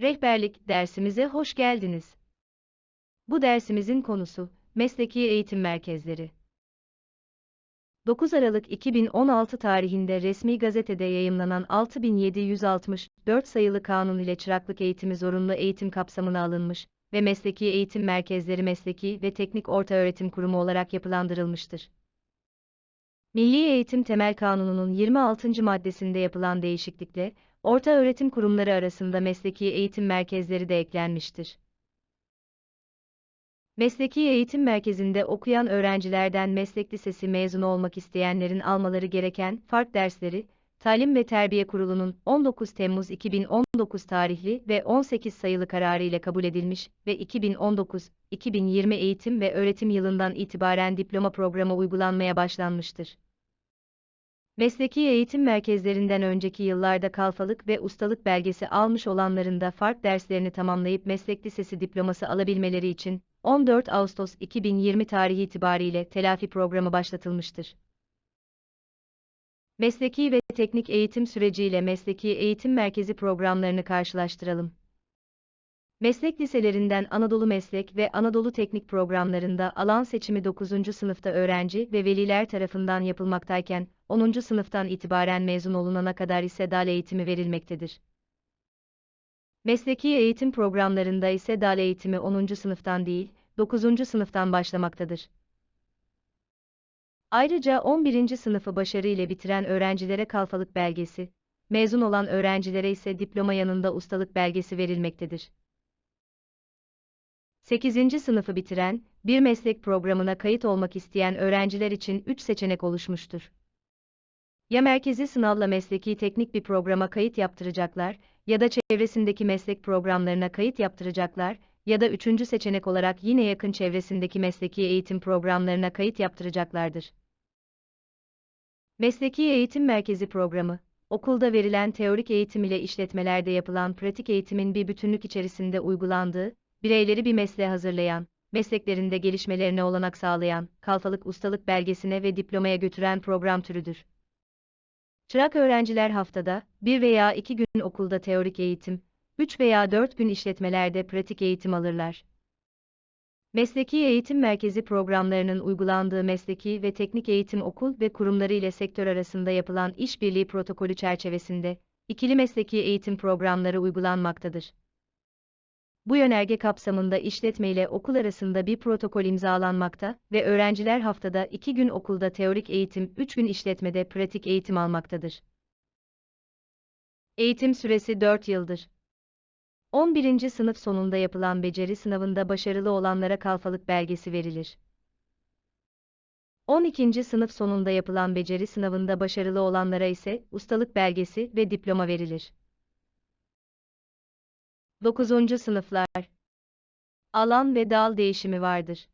Rehberlik dersimize hoş geldiniz. Bu dersimizin konusu Mesleki Eğitim Merkezleri. 9 Aralık 2016 tarihinde resmi gazetede yayımlanan 6764 sayılı kanun ile çıraklık eğitimi zorunlu eğitim kapsamına alınmış ve mesleki eğitim merkezleri mesleki ve teknik ortaöğretim kurumu olarak yapılandırılmıştır. Milli Eğitim Temel Kanunu'nun 26. maddesinde yapılan değişiklikle, orta öğretim kurumları arasında mesleki eğitim merkezleri de eklenmiştir. Mesleki eğitim merkezinde okuyan öğrencilerden meslek lisesi mezunu olmak isteyenlerin almaları gereken fark dersleri, Talim ve Terbiye Kurulu'nun 19 Temmuz 2019 tarihli ve 18 sayılı kararı ile kabul edilmiş ve 2019-2020 eğitim ve öğretim yılından itibaren diploma programı uygulanmaya başlanmıştır. Mesleki eğitim merkezlerinden önceki yıllarda kalfalık ve ustalık belgesi almış olanların da fark derslerini tamamlayıp meslek lisesi diploması alabilmeleri için 14 Ağustos 2020 tarihi itibariyle telafi programı başlatılmıştır. Mesleki ve teknik eğitim süreciyle mesleki eğitim merkezi programlarını karşılaştıralım. Meslek liselerinden Anadolu Meslek ve Anadolu Teknik programlarında alan seçimi 9. sınıfta öğrenci ve veliler tarafından yapılmaktayken, 10. sınıftan itibaren mezun olunana kadar ise dal eğitimi verilmektedir. Mesleki eğitim programlarında ise dal eğitimi 10. sınıftan değil, 9. sınıftan başlamaktadır. Ayrıca 11. sınıfı başarı ile bitiren öğrencilere kalfalık belgesi, mezun olan öğrencilere ise diploma yanında ustalık belgesi verilmektedir. 8. sınıfı bitiren, bir meslek programına kayıt olmak isteyen öğrenciler için 3 seçenek oluşmuştur. Ya merkezi sınavla mesleki teknik bir programa kayıt yaptıracaklar, ya da çevresindeki meslek programlarına kayıt yaptıracaklar, ya da üçüncü seçenek olarak yine yakın çevresindeki mesleki eğitim programlarına kayıt yaptıracaklardır. Mesleki Eğitim Merkezi programı, okulda verilen teorik eğitim ile işletmelerde yapılan pratik eğitimin bir bütünlük içerisinde uygulandığı, bireyleri bir mesleğe hazırlayan, mesleklerinde gelişmelerine olanak sağlayan, kalfalık ustalık belgesine ve diplomaya götüren program türüdür. Çırak öğrenciler haftada, bir veya iki gün okulda teorik eğitim, 3 veya 4 gün işletmelerde pratik eğitim alırlar. Mesleki Eğitim Merkezi programlarının uygulandığı mesleki ve teknik eğitim okul ve kurumları ile sektör arasında yapılan işbirliği protokolü çerçevesinde, ikili mesleki eğitim programları uygulanmaktadır. Bu yönerge kapsamında işletme ile okul arasında bir protokol imzalanmakta ve öğrenciler haftada 2 gün okulda teorik eğitim, 3 gün işletmede pratik eğitim almaktadır. Eğitim süresi 4 yıldır. 11. sınıf sonunda yapılan beceri sınavında başarılı olanlara kalfalık belgesi verilir. 12. sınıf sonunda yapılan beceri sınavında başarılı olanlara ise ustalık belgesi ve diploma verilir. 9. sınıflar Alan ve dal değişimi vardır.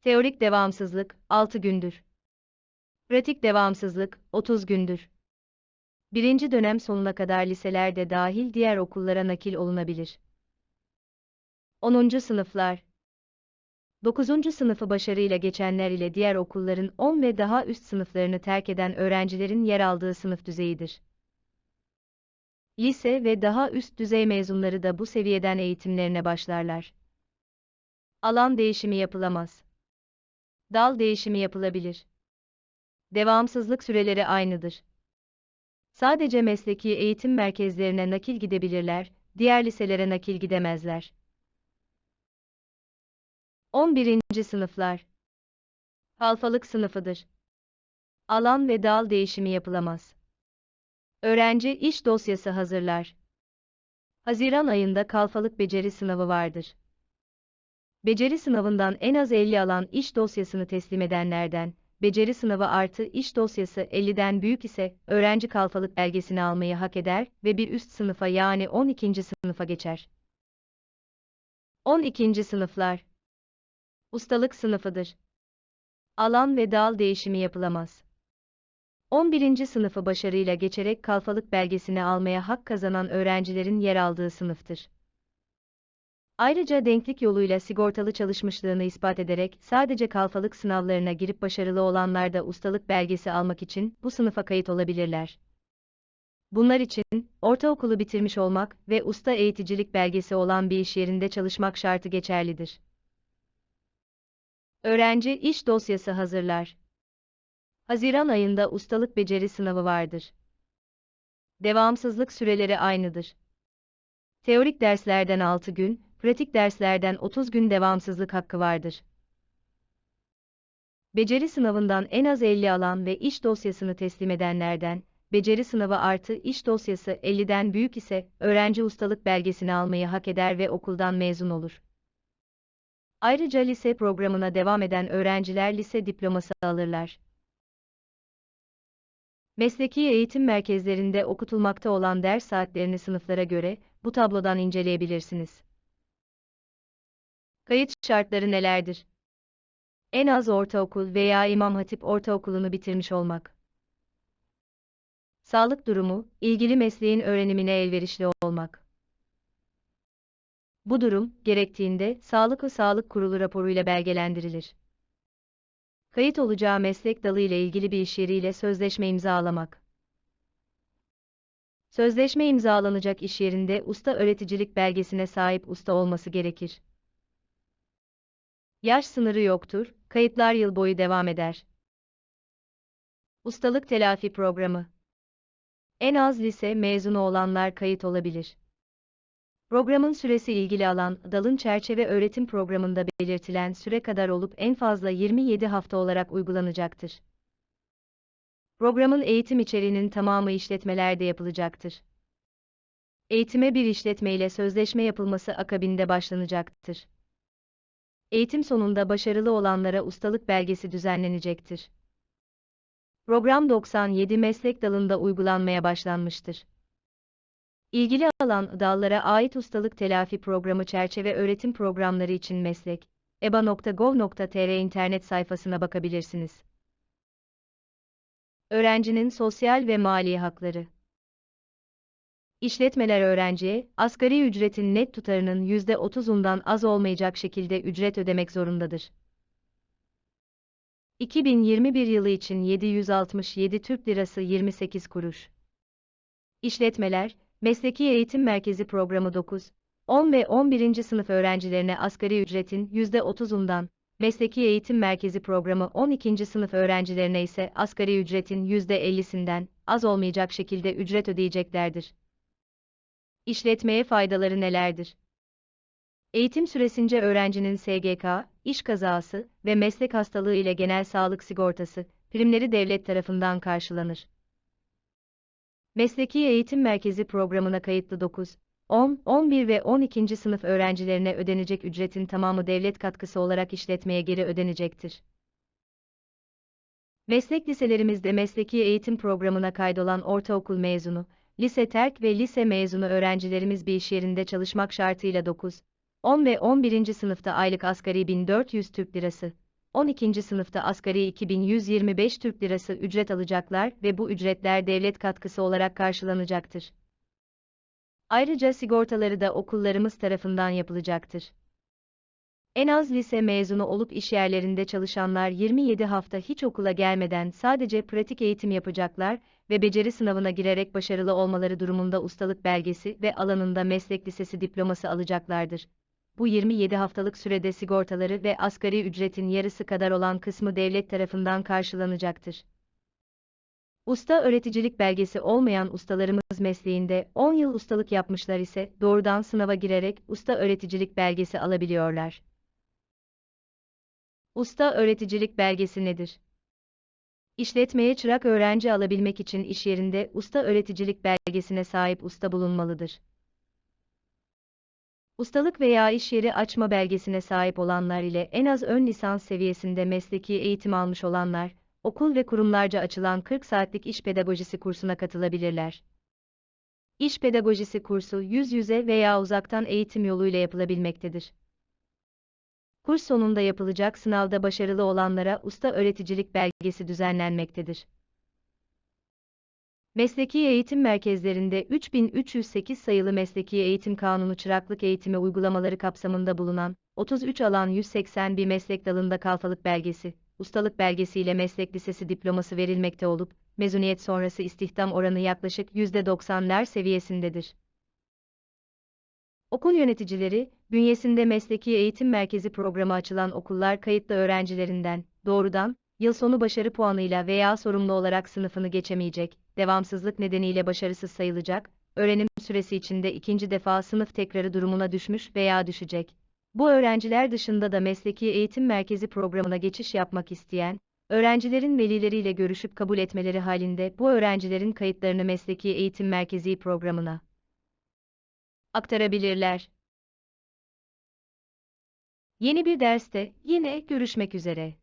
Teorik devamsızlık 6 gündür. Pratik devamsızlık 30 gündür. Birinci dönem sonuna kadar liselerde dahil diğer okullara nakil olunabilir. 10. sınıflar 9. sınıfı başarıyla geçenler ile diğer okulların 10 ve daha üst sınıflarını terk eden öğrencilerin yer aldığı sınıf düzeyidir. Lise ve daha üst düzey mezunları da bu seviyeden eğitimlerine başlarlar. Alan değişimi yapılamaz. Dal değişimi yapılabilir. Devamsızlık süreleri aynıdır. Sadece mesleki eğitim merkezlerine nakil gidebilirler, diğer liselere nakil gidemezler. 11. sınıflar Halfalık sınıfıdır. Alan ve dal değişimi yapılamaz. Öğrenci iş dosyası hazırlar. Haziran ayında kalfalık beceri sınavı vardır. Beceri sınavından en az 50 alan iş dosyasını teslim edenlerden, beceri sınavı artı iş dosyası 50'den büyük ise öğrenci kalfalık belgesini almayı hak eder ve bir üst sınıfa yani 12. sınıfa geçer. 12. sınıflar Ustalık sınıfıdır. Alan ve dal değişimi yapılamaz. 11. sınıfı başarıyla geçerek kalfalık belgesini almaya hak kazanan öğrencilerin yer aldığı sınıftır. Ayrıca denklik yoluyla sigortalı çalışmışlığını ispat ederek sadece kalfalık sınavlarına girip başarılı olanlar da ustalık belgesi almak için bu sınıfa kayıt olabilirler. Bunlar için, ortaokulu bitirmiş olmak ve usta eğiticilik belgesi olan bir iş yerinde çalışmak şartı geçerlidir. Öğrenci iş dosyası hazırlar. Haziran ayında ustalık beceri sınavı vardır. Devamsızlık süreleri aynıdır. Teorik derslerden 6 gün, pratik derslerden 30 gün devamsızlık hakkı vardır. Beceri sınavından en az 50 alan ve iş dosyasını teslim edenlerden, beceri sınavı artı iş dosyası 50'den büyük ise, öğrenci ustalık belgesini almayı hak eder ve okuldan mezun olur. Ayrıca lise programına devam eden öğrenciler lise diploması alırlar. Mesleki eğitim merkezlerinde okutulmakta olan ders saatlerini sınıflara göre bu tablodan inceleyebilirsiniz. Kayıt şartları nelerdir? En az ortaokul veya İmam Hatip Ortaokulu'nu bitirmiş olmak. Sağlık durumu, ilgili mesleğin öğrenimine elverişli olmak. Bu durum, gerektiğinde, Sağlık ve Sağlık Kurulu raporuyla belgelendirilir. Kayıt olacağı meslek dalı ile ilgili bir iş yeriyle sözleşme imzalamak. Sözleşme imzalanacak iş yerinde usta öğreticilik belgesine sahip usta olması gerekir. Yaş sınırı yoktur, kayıtlar yıl boyu devam eder. Ustalık telafi programı En az lise mezunu olanlar kayıt olabilir. Programın süresi ilgili alan, dalın çerçeve öğretim programında belirtilen süre kadar olup en fazla 27 hafta olarak uygulanacaktır. Programın eğitim içeriğinin tamamı işletmelerde yapılacaktır. Eğitime bir işletme ile sözleşme yapılması akabinde başlanacaktır. Eğitim sonunda başarılı olanlara ustalık belgesi düzenlenecektir. Program 97 meslek dalında uygulanmaya başlanmıştır. İlgili alan dallara ait ustalık telafi programı çerçeve öğretim programları için meslek eba.gov.tr internet sayfasına bakabilirsiniz. Öğrencinin sosyal ve mali hakları İşletmeler öğrenciye, asgari ücretin net tutarının %30'undan az olmayacak şekilde ücret ödemek zorundadır. 2021 yılı için 767 Türk Lirası 28 kuruş. İşletmeler, Mesleki Eğitim Merkezi Programı 9, 10 ve 11. sınıf öğrencilerine asgari ücretin %30'undan, Mesleki Eğitim Merkezi Programı 12. sınıf öğrencilerine ise asgari ücretin %50'sinden az olmayacak şekilde ücret ödeyeceklerdir. İşletmeye faydaları nelerdir? Eğitim süresince öğrencinin SGK, iş kazası ve meslek hastalığı ile genel sağlık sigortası, primleri devlet tarafından karşılanır. Mesleki Eğitim Merkezi programına kayıtlı 9, 10, 11 ve 12. sınıf öğrencilerine ödenecek ücretin tamamı devlet katkısı olarak işletmeye geri ödenecektir. Meslek liselerimizde mesleki eğitim programına kaydolan ortaokul mezunu, lise terk ve lise mezunu öğrencilerimiz bir iş yerinde çalışmak şartıyla 9, 10 ve 11. sınıfta aylık asgari 1400 Türk Lirası, 12. sınıfta asgari 2125 Türk Lirası ücret alacaklar ve bu ücretler devlet katkısı olarak karşılanacaktır. Ayrıca sigortaları da okullarımız tarafından yapılacaktır. En az lise mezunu olup iş yerlerinde çalışanlar 27 hafta hiç okula gelmeden sadece pratik eğitim yapacaklar ve beceri sınavına girerek başarılı olmaları durumunda ustalık belgesi ve alanında meslek lisesi diploması alacaklardır bu 27 haftalık sürede sigortaları ve asgari ücretin yarısı kadar olan kısmı devlet tarafından karşılanacaktır. Usta öğreticilik belgesi olmayan ustalarımız mesleğinde 10 yıl ustalık yapmışlar ise doğrudan sınava girerek usta öğreticilik belgesi alabiliyorlar. Usta öğreticilik belgesi nedir? İşletmeye çırak öğrenci alabilmek için iş yerinde usta öğreticilik belgesine sahip usta bulunmalıdır. Ustalık veya iş yeri açma belgesine sahip olanlar ile en az ön lisans seviyesinde mesleki eğitim almış olanlar, okul ve kurumlarca açılan 40 saatlik iş pedagojisi kursuna katılabilirler. İş pedagojisi kursu yüz yüze veya uzaktan eğitim yoluyla yapılabilmektedir. Kurs sonunda yapılacak sınavda başarılı olanlara usta öğreticilik belgesi düzenlenmektedir. Mesleki eğitim merkezlerinde 3308 sayılı Mesleki Eğitim Kanunu çıraklık eğitimi uygulamaları kapsamında bulunan 33 alan 180 bir meslek dalında kalfalık belgesi, ustalık belgesi ile meslek lisesi diploması verilmekte olup, mezuniyet sonrası istihdam oranı yaklaşık %90'lar seviyesindedir. Okul yöneticileri, bünyesinde mesleki eğitim merkezi programı açılan okullar kayıtlı öğrencilerinden, doğrudan, yıl sonu başarı puanıyla veya sorumlu olarak sınıfını geçemeyecek, devamsızlık nedeniyle başarısız sayılacak, öğrenim süresi içinde ikinci defa sınıf tekrarı durumuna düşmüş veya düşecek. Bu öğrenciler dışında da mesleki eğitim merkezi programına geçiş yapmak isteyen, öğrencilerin velileriyle görüşüp kabul etmeleri halinde bu öğrencilerin kayıtlarını mesleki eğitim merkezi programına aktarabilirler. Yeni bir derste yine görüşmek üzere.